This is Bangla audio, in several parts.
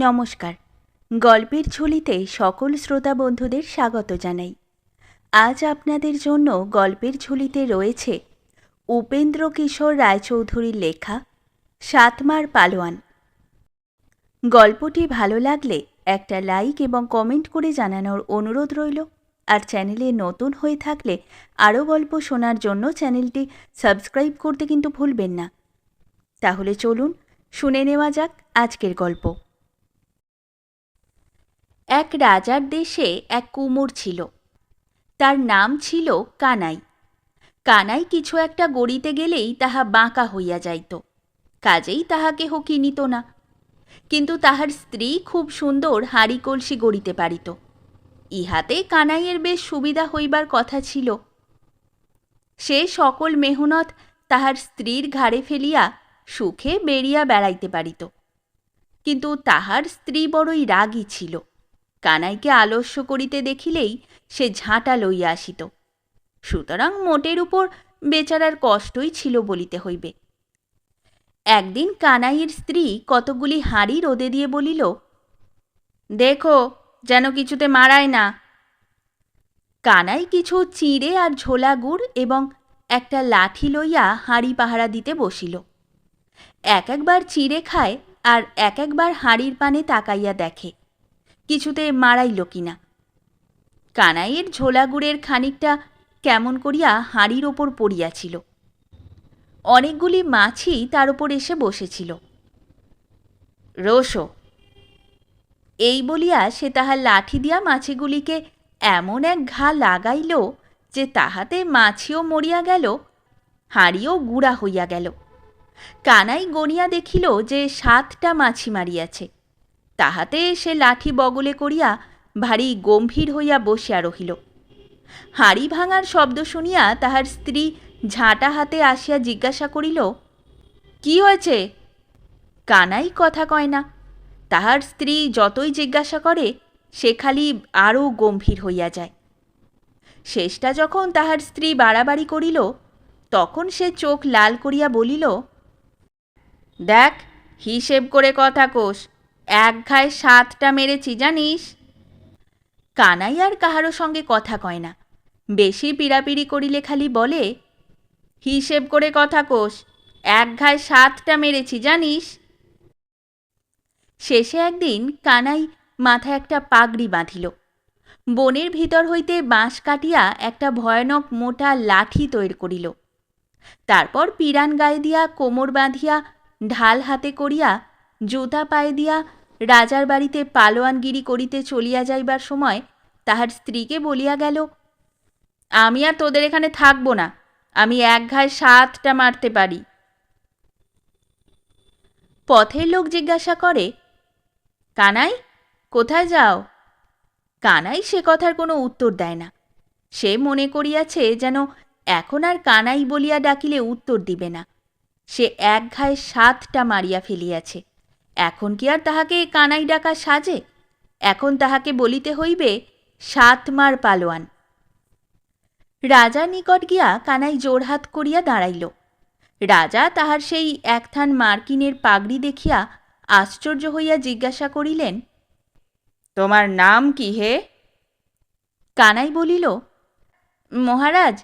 নমস্কার। গল্পের ঝুলিতে সকল শ্রোতা বন্ধুদের স্বাগত জানাই। আজ আপনাদের জন্য গল্পের ঝুলিতে রয়েছে উপেন্দ্র কিশোর রায়চৌধুরীর লেখা সাতমার পালোয়ান। গল্পটি ভালো লাগলে একটা লাইক এবং কমেন্ট করে জানানোর অনুরোধ রইল। আর চ্যানেলে নতুন হয়ে থাকলে আরও গল্প শোনার জন্য চ্যানেলটি সাবস্ক্রাইব করতে কিন্তু ভুলবেন না। তাহলে চলুন শুনে নেওয়া যাক আজকের গল্প। এক রাজার দেশে এক কুমোর ছিল। তার নাম ছিল কানাই। কানাই কিছু একটা গড়িতে গেলেই তাহা বাঁকা হইয়া যাইত। কাজেই তাহা কেহ কিনিত না। কিন্তু তাহার স্ত্রী খুব সুন্দর হাঁড়ি কলসি গড়িতে পারিত। ইহাতে কানাইয়ের বেশ সুবিধা হইবার কথা ছিল। সে সকল মেহনত তাহার স্ত্রীর ঘাড়ে ফেলিয়া সুখে বেরিয়া বেড়াইতে পারিত। কিন্তু তাহার স্ত্রী বড়ই রাগী ছিল। কানাইকে আলস্য করিতে দেখিলেই সে ঝাঁটা লইয়া আসিত। সুতরাং মোটের উপর বেচারার কষ্টই ছিল বলিতে হইবে। একদিন কানাইয়ের স্ত্রী কতকগুলি হাঁড়ি রোদে দিয়ে বলিল, দেখো, যেন কিছুতে মারায় না। কানাই কিছু চিঁড়ে আর ঝোলা গুড় এবং একটা লাঠি লইয়া হাঁড়ি পাহারা দিতে বসিল। এক একবার চিড়ে খায় আর এক একবার হাঁড়ির পানে তাকাইয়া দেখে। কিছুতে মারাইল কিনা। কানাইয়ের ঝোলা গুড়ের খানিকটা কেমন করিয়া হাঁড়ির ওপর পড়িয়াছিল। অনেকগুলি মাছি তার উপর এসে বসেছিল। রোশো এই বলিয়া সে তাহার লাঠি দিয়া মাছিগুলিকে এমন এক ঘা লাগাইল যে তাহাতে মাছিও মরিয়া গেল, হাঁড়িও গুড়া হইয়া গেল। কানাই গনিয়া দেখিল যে সাতটা মাছি মারিয়াছে। তাহাতে সে লাঠি বগলে করিয়া ভারী গম্ভীর হইয়া বসিয়া রহিল। হাঁড়ি ভাঙার শব্দ শুনিয়া তাহার স্ত্রী ঝাঁটা হাতে আসিয়া জিজ্ঞাসা করিল, কি হয়েছে? কানাই কথা কয় না। তাহার স্ত্রী যতই জিজ্ঞাসা করে, সে খালি আরও গম্ভীর হইয়া যায়। শেষটা যখন তাহার স্ত্রী বাড়াবাড়ি করিল, তখন সে চোখ লাল করিয়া বলিল, দেখ, হিসেব করে কথা কোষ এক ঘায়ে সাতটা মেরেছি, জানিস? কানাই আর কাহারও সঙ্গে কথা কয় না। বেশি পিড়াপিড়ি করিলে খালি বলে, হিসেব করে কথা কোষ এক ঘায়ে সাতটা মেরেছি, জানিস? শেষে একদিন কানাই মাথায় একটা পাগড়ি বাঁধিল। বনের ভিতর হইতে বাঁশ কাটিয়া একটা ভয়ানক মোটা লাঠি তৈরি করিল। তারপর পিরান গায়ে দিয়া কোমর বাঁধিয়া, ঢাল হাতে করিয়া, জুতা পায়ে দিয়া রাজার বাড়িতে পালোয়ানগিরি করিতে চলিয়া যাইবার সময় তাহার স্ত্রীকে বলিয়া গেল, আমি আর তোদের এখানে থাকব না, আমি এক ঘায়ে সাতটা মারতে পারি। পথের লোক জিজ্ঞাসা করে, কানাই, কোথায় যাও? কানাই সে কথার কোনো উত্তর দেয় না। সে মনে করিয়াছে যেন এখন আর কানাই বলিয়া ডাকিলে উত্তর দিবে না। সে এক ঘায়ে সাতটা মারিয়া ফেলিয়াছে। এখন কি আর তাহাকে কানাই ডাকা সাজে? এখন তাহাকে বলিতে হইবে, সাত মার পালোয়ান। রাজার নিকট গিয়া কানাই জোরহাত করিয়া দাঁড়াইল। রাজা তাহার সেই একথান মার্কিনের পাগড়ি দেখিয়া আশ্চর্য হইয়া জিজ্ঞাসা করিলেন, তোমার নাম কি হে? কানাই বলিল, মহারাজ,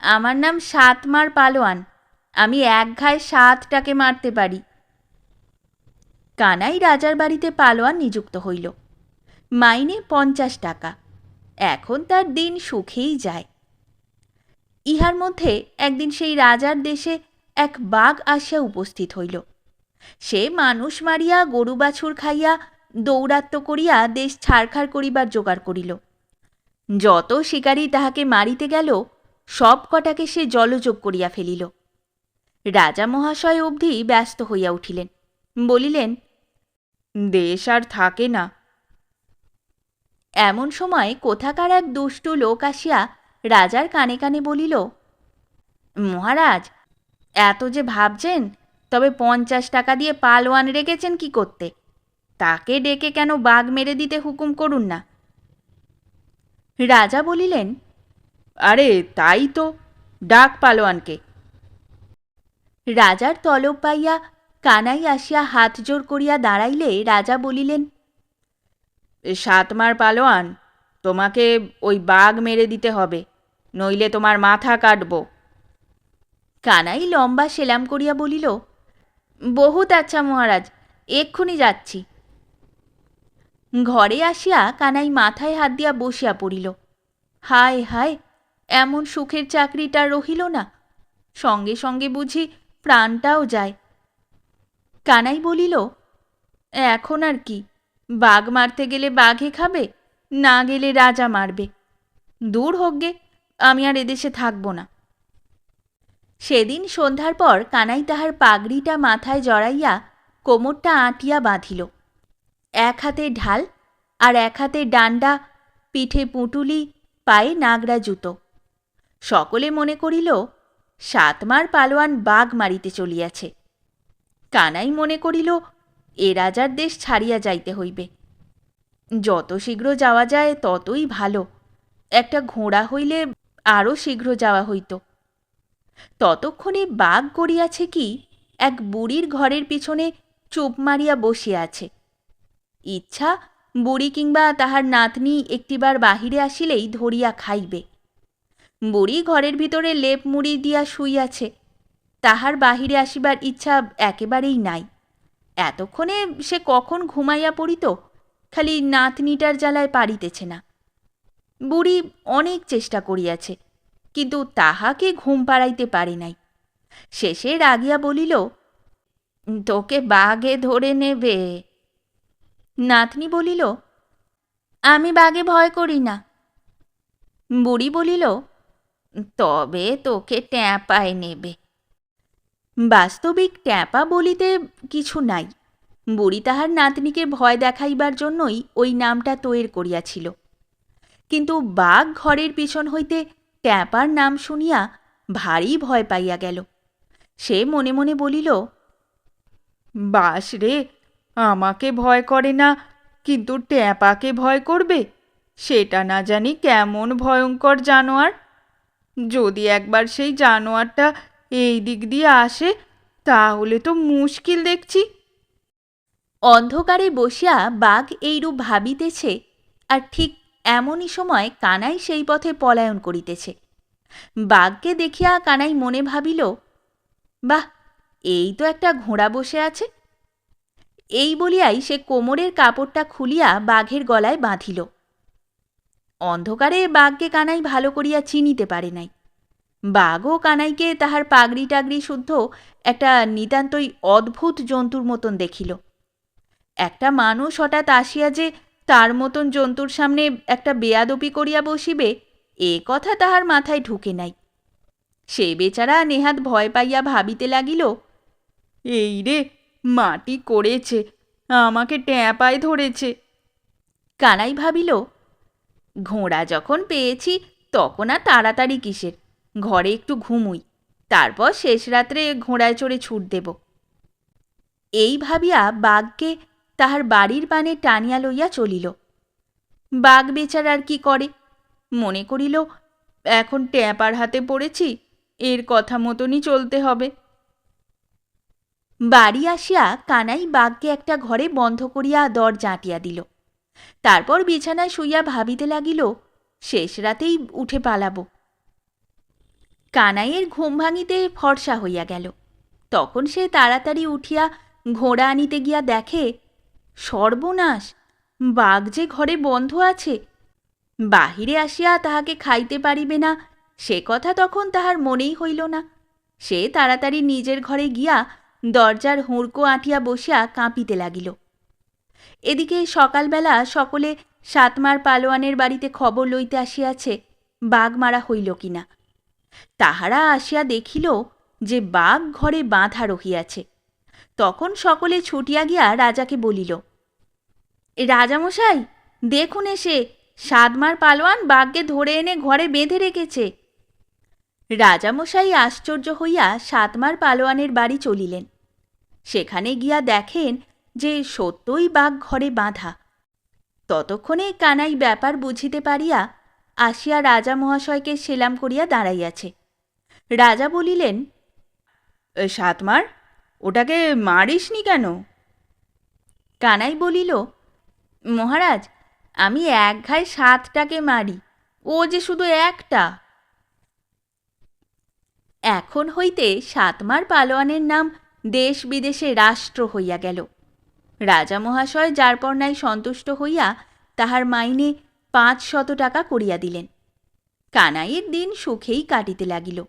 আমার নাম সাতমার পালোয়ান। আমি এক ঘায়ে সাতটাকে মারতে পারি। কানাই রাজার বাড়িতে পালোয়ান নিযুক্ত হইল। মাইনে পঞ্চাশ টাকা। এখন তার দিন সুখেই যায়। ইহার মধ্যে একদিন সেই রাজার দেশে এক বাঘ আসিয়া উপস্থিত হইল। সে মানুষ মারিয়া, গরু বাছুর খাইয়া দৌরাত্ম করিয়া দেশ ছাড়খাড় করিবার জোগাড় করিল। যত শিকারী তাহাকে মারিতে গেল, সব কটাকে সে জলযোগ করিয়া ফেলিল। রাজা মহাশয় অবধি ব্যস্ত হইয়া উঠিলেন। বলিলেন দেশ আর থাকে না। এমন সময় কোথাকার এক দুষ্টু লোক আসিয়া রাজার কানে কানে বলিল মহারাজ এত যে ভাবছেন তবে পঞ্চাশ টাকা দিয়ে পালোয়ান রেখেছেন কি করতে? তাকে ডেকে কেন বাঘ মেরে দিতে হুকুম করুন না? রাজা বলিলেন আরে তাই তো ডাক পালোয়ানকে। রাজার তলব পাইয়া কানাই আসিয়া হাত জোর করিয়া দাঁড়াইলে রাজা বলিলেন, সাতমার পালোয়ান, তোমাকে ওই বাঘ মেরে দিতে হবে, নইলে তোমার মাথা কাটব। কানাই লম্বা সেলাম করিয়া বলিল, বহুত আচ্ছা মহারাজ, এক্ষুনি যাচ্ছি। ঘরে আসিয়া কানাই মাথায় হাত দিয়া বসিয়া পড়িল। হায় হায়, এমন সুখের চাকরিটা রহিল না। সঙ্গে সঙ্গে বুঝি প্রাণটাও যায়। কানাই বলিল, এখন আর কি, বাঘ মারতে গেলে বাঘে খাবে, না গেলে রাজা মারবে। দূর হোক গে, আমি আর এদেশে থাকব না। সেদিন সন্ধ্যার পর কানাই তাহার পাগড়িটা মাথায় জড়াইয়া কোমরটা আঁটিয়া বাঁধিল। এক হাতে ঢাল আর এক হাতে ডান্ডা, পিঠে পুঁটুলি, পায়ে নাগরা জুতো। সকলে মনে করিল, সাতমার পালোয়ান বাঘ মারিতে চলিয়াছে। কানাই মনে করিল, এ রাজার দেশ ছাড়িয়া যাইতে হইবে। যত শীঘ্র যাওয়া যায়, ততই ভালো। একটা ঘোড়া হইলে আরও শীঘ্র যাওয়া হইত। ততক্ষণে বাঘ করিয়াছে কি, এক বুড়ির ঘরের পিছনে চুপ মারিয়া বসিয়া আছে। ইচ্ছা, বুড়ি কিংবা তাহার নাতনি একটিবার বাহিরে আসিলেই ধরিয়া খাইবে। বুড়ি ঘরের ভিতরে লেপ মুড়ি দিয়া শুইয়াছে। তাহার বাহিরে আসিবার ইচ্ছা একেবারেই নাই। এতক্ষণে সে কখন ঘুমাইয়া পড়িত? খালি নাতনিটার জ্বালায় পারিতেছে না। বুড়ি অনেক চেষ্টা করিয়াছে, কিন্তু তাহাকে ঘুম পাড়াইতে পারে নাই। শেষে রাগিয়া বলিল, তোকে বাঘে ধরে নেবে। নাতনি বলিল, আমি বাঘে ভয় করি না। বুড়ি বলিল, তবে তোকে ট্যাপায় নেবে। বাস্তবিক ট্যাপা বলিতে কিছু নাই। বুড়ি তাহার নাতনিকে ভয় দেখাইবার জন্যই ওই নামটা তৈর করিয়াছিল। কিন্তু বাঘ ঘরের পিছন হইতে ট্যাপার নাম শুনিয়া ভারী ভয় পাইয়া গেল। সে মনে মনে বলিল, বাস রে, আমাকে ভয় করে না, কিন্তু ট্যাপাকে ভয় করবে? সেটা না জানি কেমন ভয়ঙ্কর জানোয়ার। যদি একবার সেই জানোয়ারটা এই দিক দিয়ে আসে, তাহলে তো মুশকিল দেখছি। অন্ধকারে বসিয়া বাঘ এইরূপ ভাবিতেছে, আর ঠিক এমনই সময় কানাই সেই পথে পলায়ন করিতেছে। বাঘকে দেখিয়া কানাই মনে ভাবিল, বাহ, এই তো একটা ঘোড়া বসে আছে। এই বলিয়াই সে কোমরের কাপড়টা খুলিয়া বাঘের গলায় বাঁধিল। অন্ধকারে বাঘকে কানাই ভালো করিয়া চিনিতে পারে নাই। বাঘও কানাইকে তাহার পাগড়ি টাগড়ি শুদ্ধ একটা নিতান্তই অদ্ভুত জন্তুর মতন দেখিল। একটা মানুষ হঠাৎ আসিয়া যে তার মতন জন্তুর সামনে একটা বেয়াদপি করিয়া বসিবে, এ কথা তাহার মাথায় ঢুকে নাই। সে বেচারা নেহাত ভয় পাইয়া ভাবিতে লাগিল, এই রে, মাটি করেছে, আমাকে ট্যাপায় ধরেছে। কানাই ভাবিল, ঘোড়া যখন পেয়েছি, তখন আর তাড়াতাড়ি কিসের? ঘরে একটু ঘুমুই, তারপর শেষ রাত্রে ঘোড়ায় চড়ে ছুট দেব। এই ভাবিয়া বাঘকে তাহার বাড়ির পানে টানিয়া লইয়া চলিল। বাঘ বেচার আর কি করে? মনে করিল, এখন ট্যাপার হাতে পড়েছি, এর কথা মতনই চলতে হবে। বাড়ি আসিয়া কানাই বাঘকে একটা ঘরে বন্ধ করিয়া দর জাঁটিয়া দিল। তারপর বিছানায় শুইয়া ভাবিতে লাগিল, শেষ রাতেই উঠে পালাব। কানাইয়ের ঘুম ভাঙিতে ফর্সা হইয়া গেল। তখন সে তাড়াতাড়ি উঠিয়া ঘোড়া আনিতে গিয়া দেখে, সর্বনাশ, বাঘ যে ঘরে বন্ধ আছে, বাহিরে আসিয়া তাহাকে খাইতে পারিবে না, সে কথা তখন তাহার মনেই হইল না। সে তাড়াতাড়ি নিজের ঘরে গিয়া দরজার হুঁড়কো আঁটিয়া বসিয়া কাঁপিতে লাগিল। এদিকে সকালবেলা সকলে সাতমার পালোয়ানের বাড়িতে খবর লইতে আসিয়াছে, বাঘ মারা হইল কিনা। তাহারা আসিয়া দেখিল যে বাঘ ঘরে বাঁধা রহিয়াছে। তখন সকলে ছুটিয়া গিয়া রাজাকে বলিল, রাজামশাই, দেখুন এসে, সাদমার পালোয়ান বাঘকে ধরে এনে ঘরে বেঁধে রেখেছে। রাজামশাই আশ্চর্য হইয়া সাতমার পালোয়ানের বাড়ি চলিলেন। সেখানে গিয়া দেখেন যে সত্যই বাঘ ঘরে বাঁধা। ততক্ষণে কানাই ব্যাপার বুঝিতে পারিয়া আসিয়া রাজা মহাশয়কে সেলাম করিয়া দাঁড়াইয়াছে। রাজা বলিলেন সাতমার ওটাকে মারিসনি কেন? কানাই বলিল মহারাজ আমি এক ঘায়ে সাতটাকে মারি ও যে শুধু একটা। এখন হইতে সাতমার পালোয়ানের নাম দেশ বিদেশে রাষ্ট্র হইয়া গেল। রাজা মহাশয় যার পর্নায় সন্তুষ্ট হইয়া তাহার মাইনে পাঁচ শত টাকা করিয়া দিলেন। কানাইয়ের দিন সুখেই কাটিতে লাগিল।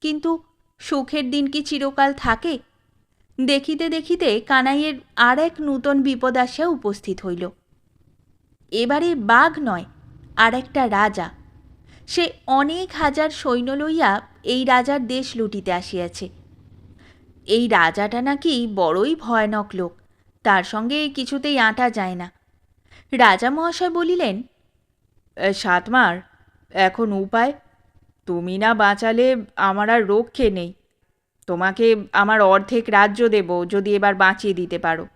কিন্তু সুখের দিন কি চিরকাল থাকে? দেখিতে দেখিতে কানাইয়ের আর এক নূতন বিপদ আসিয়া উপস্থিত হইল। এবারে বাঘ নয়, আর একটা রাজা। সে অনেক হাজার সৈন্য লইয়া এই রাজার দেশ লুটিতে আসিয়াছে। এই রাজাটা নাকি বড়ই ভয়ানক লোক, তার সঙ্গে কিছুতেই আঁটা যায় না। রাজা মহাশয় বলিলেন সাতমার, এখন উপায়, তুমি না বাঁচালে আমার আর রক্ষে নেই। তোমাকে আমার অর্ধেক রাজ্য দেব, যদি এবার বাঁচিয়ে দিতে পারো।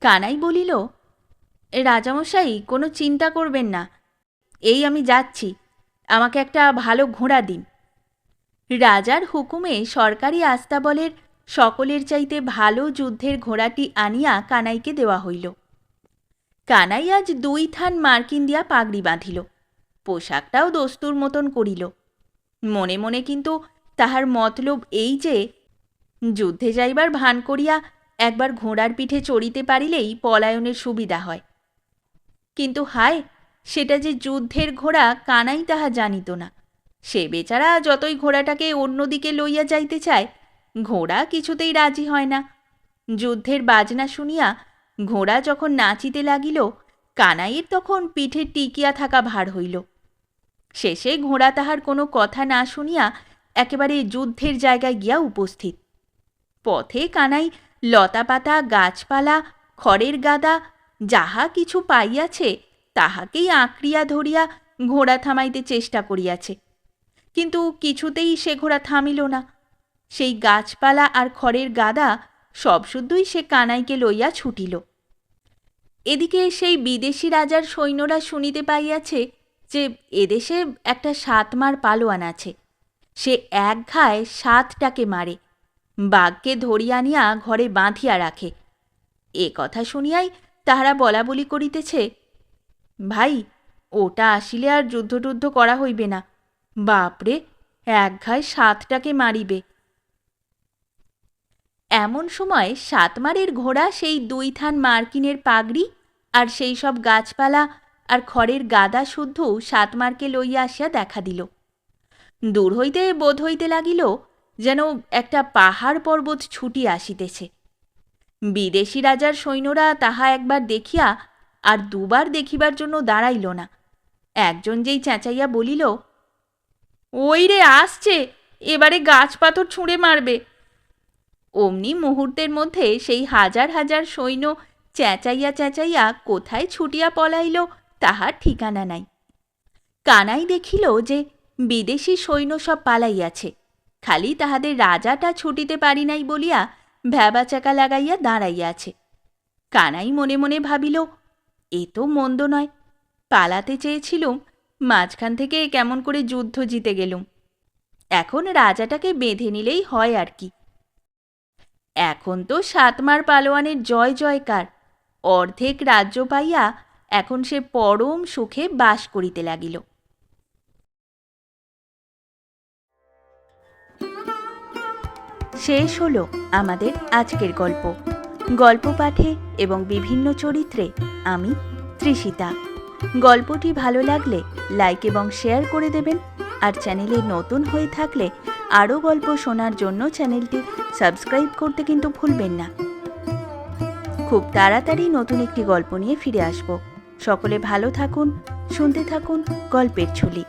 কানাই বলিল রাজামশাই কোনো চিন্তা করবেন না। এই আমি যাচ্ছি। আমাকে একটা ভালো ঘোড়া দিন। রাজার হুকুমে সরকারি আস্তাবলের সকলের চাইতে ভালো যুদ্ধের ঘোড়াটি আনিয়া কানাইকে দেওয়া হইল। কানাই আজ দুই থান মার্কিন দিয়া পাগড়ি বাঁধিল। পোশাকটাও দস্তুর মতন করিল। মনে মনে কিন্তু তাহার মতলব এই যে, যুদ্ধে যাইবার ভান করিয়া একবার ঘোড়ার পিঠে চড়িতে পারিলেই পলায়নের সুবিধা হয়। কিন্তু হায়, সেটা যে যুদ্ধের ঘোড়া কানাই তাহা জানিত না। সে বেচারা যতই ঘোড়াটাকে অন্যদিকে লইয়া যাইতে চায়, ঘোড়া কিছুতেই রাজি হয় না। যুদ্ধের বাজনা শুনিয়া ঘোড়া যখন নাচিতে লাগিল, কানাইয়ের তখন পিঠে টিকিয়া থাকা ভার হইল। শেষে ঘোড়া তাহার কোনো কথা না শুনিয়া একেবারে যুদ্ধের জায়গায় গিয়া উপস্থিত। পথে কানাই লতাপাতা, গাছপালা, খড়ের গাদা, যাহা কিছু পাইয়াছে, তাহাকেই আঁকড়িয়া ধরিয়া ঘোড়া থামাইতে চেষ্টা করিয়াছে। কিন্তু কিছুতেই সে ঘোড়া থামিল না। সেই গাছপালা আর খড়ের গাদা সব শুদ্ধই সে কানাইকে লইয়া ছুটিল। এদিকে সেই বিদেশি রাজার সৈন্যরা শুনিতে পাইয়াছে যে এদেশে একটা সাতমার পালোয়ান আছে। সে এক ঘায়ে সাতটাকে মারে, বাঘকে ধরিয়া আনিয়া ঘরে বাঁধিয়া রাখে। এ কথা শুনিয়াই তাহারা বলা বলি করিতেছে, ভাই, ওটা আসিলে আর যুদ্ধ টুদ্ধ করা হইবে না। বাপরে, এক ঘায়ে সাতটাকে মারিবে। এমন সময় সাতমারের ঘোড়া সেই দুই থান মার্কিনের পাগড়ি আর সেই সব গাছপালা আর খড়ের গাদা শুদ্ধ সাতমারকে লইয়া আসিয়া দেখা দিল। দূর হইতে বোধ হইতে লাগিল যেন একটা পাহাড় পর্বত ছুটি আসিতেছে। বিদেশি রাজার সৈন্যরা তাহা একবার দেখিয়া আর দুবার দেখিবার জন্য দাঁড়াইল না। একজন যেই চেঁচাইয়া বলিল, ওই রে, আসছে। এবারে গাছ পাথর ছুঁড়ে মারবে। অমনি মুহূর্তের মধ্যে সেই হাজার হাজার সৈন্য চেঁচাইয়া চেঁচাইয়া কোথায় ছুটিয়া পলাইল তাহার ঠিকানা নাই। কানাই দেখিল যে বিদেশি সৈন্য সব পালাইয়াছে, খালি তাহাদের রাজাটা ছুটিতে পারি নাই বলিয়া ভ্যাবাচাকা লাগাইয়া দাঁড়াইয়াছে। কানাই মনে মনে ভাবিল, এ তো মন্দ নয়, পালাতে চেয়েছিলুম, মাঝখান থেকে কেমন করে যুদ্ধ জিতে গেলুম। এখন রাজাটাকে বেঁধে নিলেই হয় আর কি। এখন তো সাতমার পালোয়ানের জয় জয়কার। অর্ধেক রাজ্য পাইয়া এখন সে পরম সুখে বাস করিতে লাগিল। শেষ হলো আমাদের আজকের গল্প। গল্প পাঠে এবং বিভিন্ন চরিত্রে আমি ত্রিষিতা গল্পটি ভালো লাগলে লাইক এবং শেয়ার করে দেবেন। আর চ্যানেলে নতুন হয়ে থাকলে আরও গল্প শোনার জন্য চ্যানেলটি সাবস্ক্রাইব করতে কিন্তু ভুলবেন না। খুব তাড়াতাড়ি নতুন একটি গল্প নিয়ে ফিরে আসব। সকলে ভালো থাকুন, শুনতে থাকুন গল্পের ঝুলি।